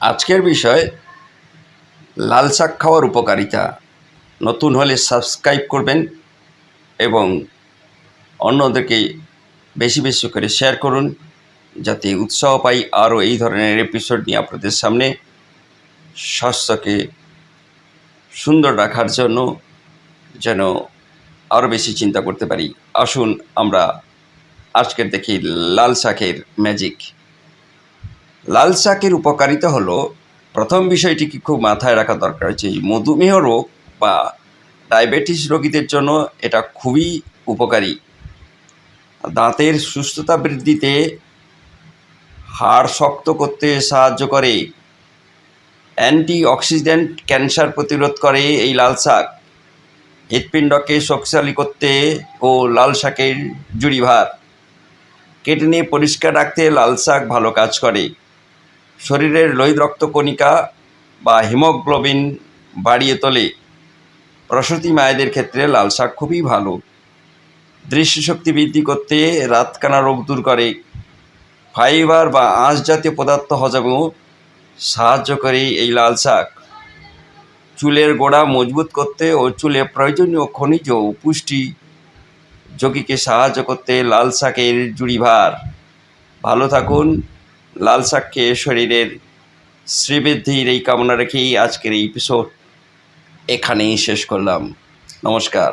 আজকের বিষয়, লাল শাক খাওয়ার উপকারিতা। নতুন হলে সাবস্ক্রাইব করবেন এবং অন্যদেরকে বেশি বেশি করে শেয়ার করুন, যাতে উৎসাহ পাই আরও এই ধরনের এপিসোড নিয়ে আপনাদের সামনে। স্বাস্থ্যকে সুন্দর রাখার জন্য যেন আরও বেশি চিন্তা করতে পারি। আসুন আমরা আজকের দেখি লাল শাকের ম্যাজিক লাল শাকের উপকারিতা হলো, প্রথম বিষয়টি কি খুব মাথায় রাখা দরকার হচ্ছে মধুমেহ রোগ বা ডায়াবেটিস রোগীদের জন্য এটা খুবই উপকারী। দাঁতের সুস্থতা বৃদ্ধিতে হাড় শক্ত করতে সাহায্য করে অ্যান্টি অক্সিডেন্ট ক্যান্সার প্রতিরোধ করে এই লাল শাক। হৃৎপিণ্ডকে শক্তিশালী করতে ও লাল শাকের জুড়ি ভার কেটে নিয়ে পরিষ্কার রাখতে লাল শাক ভালো কাজ করে। শরীরের লোহিত রক্তকণিকা বা হিমোগ্লোবিন বাড়িয়ে তোলে। প্রসূতি মায়েদের ক্ষেত্রে লাল শাক খুবই ভালো। দৃষ্টিশক্তি বৃদ্ধি করতে রাতকানা রোগ দূর করে। ফাইবার বা আঁশ জাতীয় পদার্থ হজমেও সাহায্য করে এই লাল শাক। চুলের গোড়া মজবুত করতে ও চুলে প্রয়োজনীয় খনিজ ও পুষ্টি যোগীকে সাহায্য করতে লাল শাকের জুড়িভার। ভালো থাকুন। লাল শাক খেয়ে শরীরের শ্রীবৃদ্ধির এই কামনা রেখেই আজকের এই এপিসোড এখানেই শেষ করলাম। নমস্কার।